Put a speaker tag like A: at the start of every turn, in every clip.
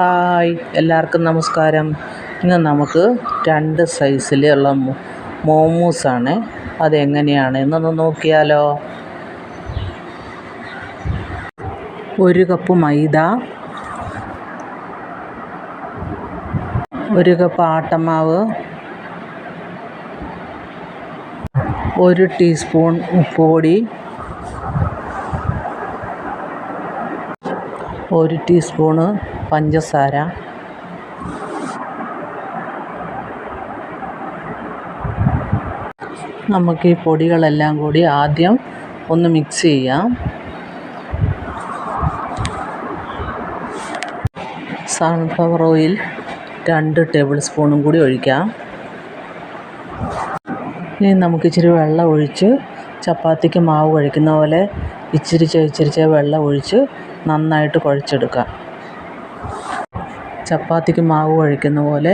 A: Hi എല്ലാവർക്കും നമസ്കാരം. ഇന്ന് നമുക്ക് രണ്ട് സൈസിലുള്ള മോമോസാണ് അതെങ്ങനെയാണ്? എന്നൊന്ന് നോക്കിയാലോ. ഒരു കപ്പ് മൈദ. ഒരു കപ്പ് ആട്ടമാവ്. ഒരു ടീസ്പൂൺ ഉപ്പ് ഒരു ടീസ്പൂണ് പഞ്ചസാര. നമുക്ക് ഈ പൊടികളെല്ലാം കൂടി ആദ്യം ഒന്ന് മിക്സ് ചെയ്യാം. സൺഫ്ലവർ ഓയിൽ രണ്ട് ടേബിൾ സ്പൂണും കൂടി ഒഴിക്കാം. ഇനി നമുക്ക് ഇച്ചിരി വെള്ളം ഒഴിച്ച് ചപ്പാത്തിക്ക് മാവ് കഴിക്കുന്ന പോലെ ഇച്ചിരിച്ചെ ഇച്ചിരിച്ചെ വെള്ളം ഒഴിച്ച് നന്നായിട്ട് കുഴച്ചെടുക്കുക ചപ്പാത്തിക്ക് മാവ് കുഴയ്ക്കുന്ന പോലെ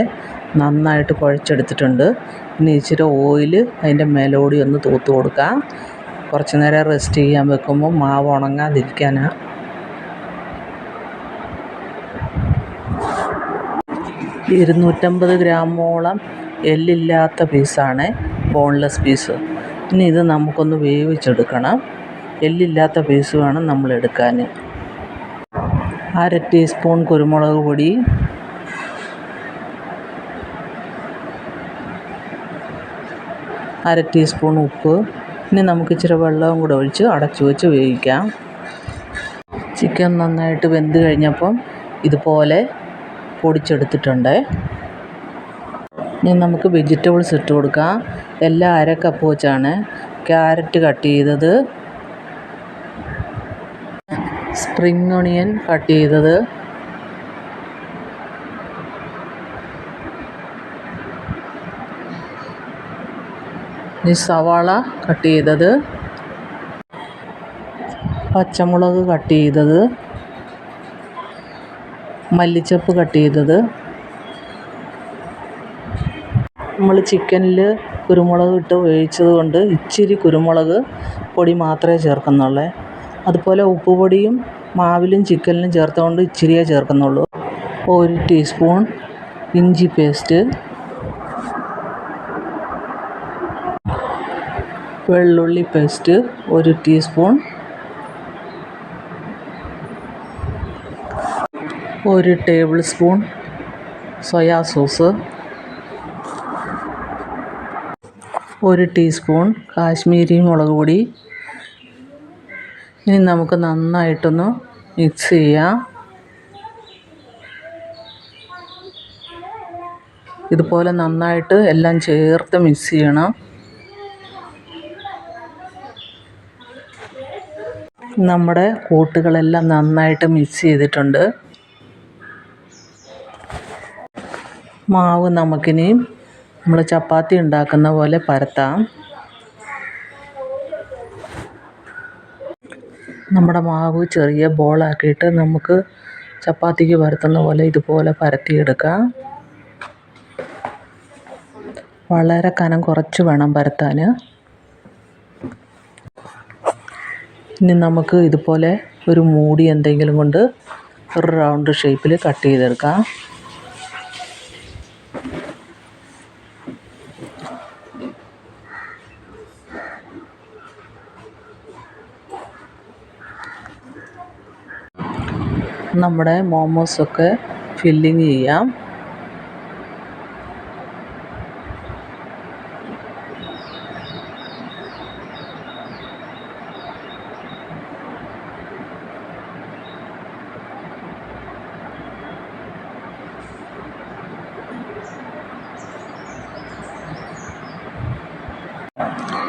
A: നന്നായിട്ട് കുഴച്ചെടുത്തിട്ടുണ്ട്. ഇനി ഇച്ചിരി ഓയിൽ അതിന്റെ മേലോടി ഒന്ന് തൂത്ത് കൊടുക്കുക കുറച്ച് നേരം റെസ്റ്റ് ചെയ്യാൻ വെക്കുമ്പോൾ മാവ് ഉണങ്ങാതിരിക്കാനാണ് ഇരുന്നൂറ്റമ്പത് ഗ്രാമോളം എല്ലില്ലാത്ത പീസാണ് ബോൺലെസ് പീസ്. ഇനി ഇത് നമുക്കൊന്ന് വേവിച്ചെടുക്കണം. എല്ലില്ലാത്ത പീസ് വേണം നമ്മൾ എടുക്കാൻ അര ടീസ്പൂൺ കുരുമുളക് പൊടി. അര ടീസ്പൂൺ ഉപ്പ്. ഇനി നമുക്ക് ഇച്ചിരി വെള്ളവും കൂടെ ഒഴിച്ച് അടച്ചു വെച്ച് വേവിക്കാം. ചിക്കൻ നന്നായിട്ട് വെന്ത് കഴിഞ്ഞപ്പം ഇതുപോലെ പൊടിച്ചെടുത്തിട്ടുണ്ട്. ഇനി നമുക്ക് വെജിറ്റബിൾസ് ഇട്ട് കൊടുക്കാം. എല്ലാം അര കപ്പ് വെച്ചാണ്. ക്യാരറ്റ് കട്ട് ചെയ്തത്. സ്പ്രിങ് ഒണിയൻ കട്ട് ചെയ്തത്. ഇനി സവാള കട്ട് ചെയ്തത്. പച്ചമുളക് കട്ട് ചെയ്തത്. മല്ലിച്ചപ്പ് കട്ട് ചെയ്തത്. നമ്മൾ ചിക്കനിൽ കുരുമുളക് ഇട്ട് വേവിച്ചത് കൊണ്ട് ഇച്ചിരി കുരുമുളക് പൊടി മാത്രമേ ചേർക്കുന്നുള്ളൂ. അതുപോലെ ഉപ്പുപൊടിയും മാവിലും ചിക്കനിലും ചേർത്തതുകൊണ്ട് ഇച്ചിരിയേ ചേർക്കുന്നുള്ളൂ. ഒരു ടീസ്പൂൺ ഇഞ്ചി പേസ്റ്റ് വെള്ളുള്ളി പേസ്റ്റ് ഒരു ടീസ്പൂൺ ഒരു ടേബിൾ സ്പൂൺ സോയാ സോസ് ഒരു ടീസ്പൂൺ കാശ്മീരി മുളക് പൊടി ഇനി നമുക്ക് നന്നായിട്ടൊന്ന് മിക്സ് ചെയ്യാം. ഇതുപോലെ നന്നായിട്ട് എല്ലാം ചേർത്ത് മിക്സ് ചെയ്യണം. നമ്മുടെ കൂട്ടുകളെല്ലാം നന്നായിട്ട് മിക്സ് ചെയ്തിട്ടുണ്ട്. മാവ് നമുക്കിനി നമ്മൾ ചപ്പാത്തി ഉണ്ടാക്കുന്ന പോലെ പരത്താം. നമ്മുടെ മാവ് ചെറിയ ബോളാക്കിയിട്ട് നമുക്ക് ചപ്പാത്തിക്ക് പരത്തുന്ന പോലെ ഇതുപോലെ പരത്തിയെടുക്കാം. വളരെ കനം കുറച്ച് വേണം പരത്താൻ. ഇനി നമുക്ക് ഇതുപോലെ ഒരു മൂടി എന്തെങ്കിലും കൊണ്ട് ഒരു റൗണ്ട് ഷേപ്പിൽ കട്ട് ചെയ്തെടുക്കാം. നമ്മുടെ മോമോസൊക്കെ ഫില്ലിങ് ചെയ്യാം.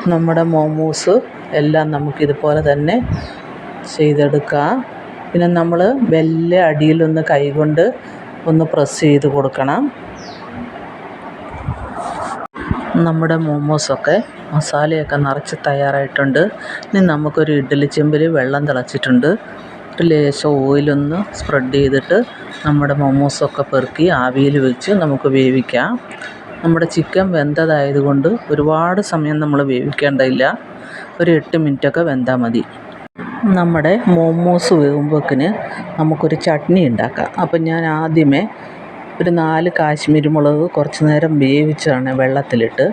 A: നമ്മുടെ മോമോസ് എല്ലാം നമുക്കിതുപോലെ തന്നെ ചെയ്തെടുക്കാം. പിന്നെ നമ്മൾ മെല്ലെ അടിയിലൊന്ന് കൈകൊണ്ട് ഒന്ന് പ്രസ് ചെയ്ത് കൊടുക്കണം. നമ്മുടെ മോമോസൊക്കെ മസാലയൊക്കെ നിറച്ച് തയ്യാറായിട്ടുണ്ട്. ഇനി നമുക്കൊരു ഇഡ്ഡലി ചെമ്പിൽ വെള്ളം തിളച്ചിട്ടുണ്ട്. ഒരു ലേശം ഓയിലൊന്ന് സ്പ്രെഡ് ചെയ്തിട്ട് നമ്മുടെ മോമോസൊക്കെ പെറുക്കി ആവിയിൽ വെച്ച് നമുക്ക് വേവിക്കാം. നമ്മുടെ ചിക്കൻ വെന്തതായതുകൊണ്ട് ഒരുപാട് സമയം നമ്മൾ വേവിക്കേണ്ടതില്ല. ഒരു എട്ട് മിനിറ്റൊക്കെ വെന്താൽ മതി. നമ്മുടെ മോമോസ് വേകുമ്പോഴേക്കിന് നമുക്കൊരു ചട്നി ഉണ്ടാക്കാം. അപ്പം ഞാൻ ആദ്യമേ ഒരു നാല് കാശ്മീരി മുളക് കുറച്ച് നേരം വേവിച്ചാണ് വെള്ളത്തിലിട്ട്.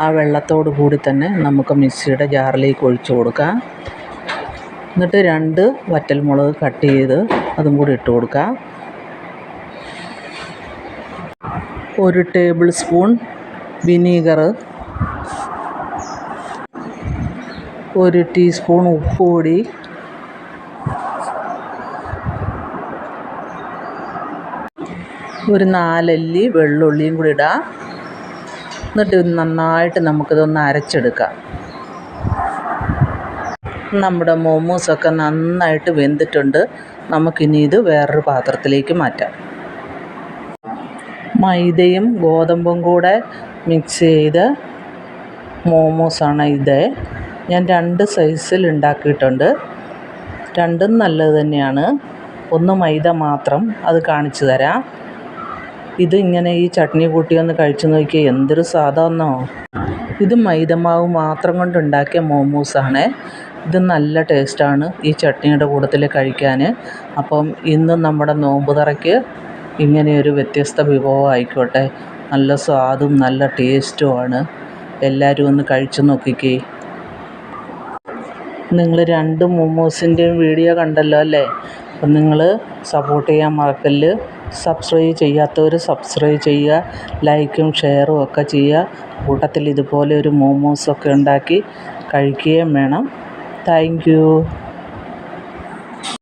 A: ആ വെള്ളത്തോട് കൂടി തന്നെ നമുക്ക് മിക്സിയുടെ ജാറിലേക്ക് ഒഴിച്ചു കൊടുക്കാം. എന്നിട്ട് രണ്ട് വറ്റൽ മുളക് കട്ട് ചെയ്ത് അതും കൂടി ഇട്ട് കൊടുക്കാം. ഒരു ടേബിൾ സ്പൂൺ വിനീഗർ ഒരു ടീസ്പൂൺ ഉപ്പ് പൊടി ഒരു നാലല്ലി വെള്ളുള്ളിയും കൂടി ഇടാം. എന്നിട്ട് നന്നായിട്ട് നമുക്കിതൊന്ന് അരച്ചെടുക്കാം. നമ്മുടെ മോമോസൊക്കെ നന്നായിട്ട് വെന്തിട്ടുണ്ട്. നമുക്കിനി ഇത് വേറൊരു പാത്രത്തിലേക്ക് മാറ്റാം. മൈദയും ഗോതമ്പും കൂടെ മിക്സ് ചെയ്ത് മോമോസാണ് ഇത്. ഞാൻ രണ്ട് സൈസിൽ ഉണ്ടാക്കിയിട്ടുണ്ട്. രണ്ടും നല്ലത് തന്നെയാണ്. ഒന്ന് മൈദ മാത്രം അത് കാണിച്ചു തരാം. ഇത് ഇങ്ങനെ ഈ ചട്നി കൂട്ടി ഒന്ന് കഴിച്ചു നോക്കിയാൽ എന്തൊരു സാധാരണോ ഇത് മൈദമാവ് മാത്രം കൊണ്ടുണ്ടാക്കിയ മോമോസാണ്. ഇത് നല്ല ടേസ്റ്റാണ് ഈ ചട്നിയുടെ കൂട്ടത്തിൽ കഴിക്കാൻ. അപ്പം ഇന്ന് നമ്മുടെ നോമ്പ് തറയ്ക്ക് ഇങ്ങനെയൊരു വ്യത്യസ്ത വിഭവം ആയിക്കോട്ടെ. നല്ല സ്വാദും നല്ല ടേസ്റ്റുമാണ് എല്ലാവരും ഒന്ന് കഴിച്ചു നോക്കിക്കേ. നിങ്ങൾ രണ്ട് മോമോസിന്റെയും വീഡിയോ കണ്ടല്ലോ അല്ലേ? അപ്പം നിങ്ങൾ സപ്പോർട്ട് ചെയ്യാൻ മറക്കല്ല്. സബ്സ്ക്രൈബ് ചെയ്യാത്തവർ സബ്സ്ക്രൈബ് ചെയ്യുക. ലൈക്കും ഷെയറും ഒക്കെ ചെയ്യുക. കൂട്ടത്തിൽ ഇതുപോലെ ഒരു മോമോസൊക്കെ ഉണ്ടാക്കി കഴിക്കുകയും വേണം. Thank you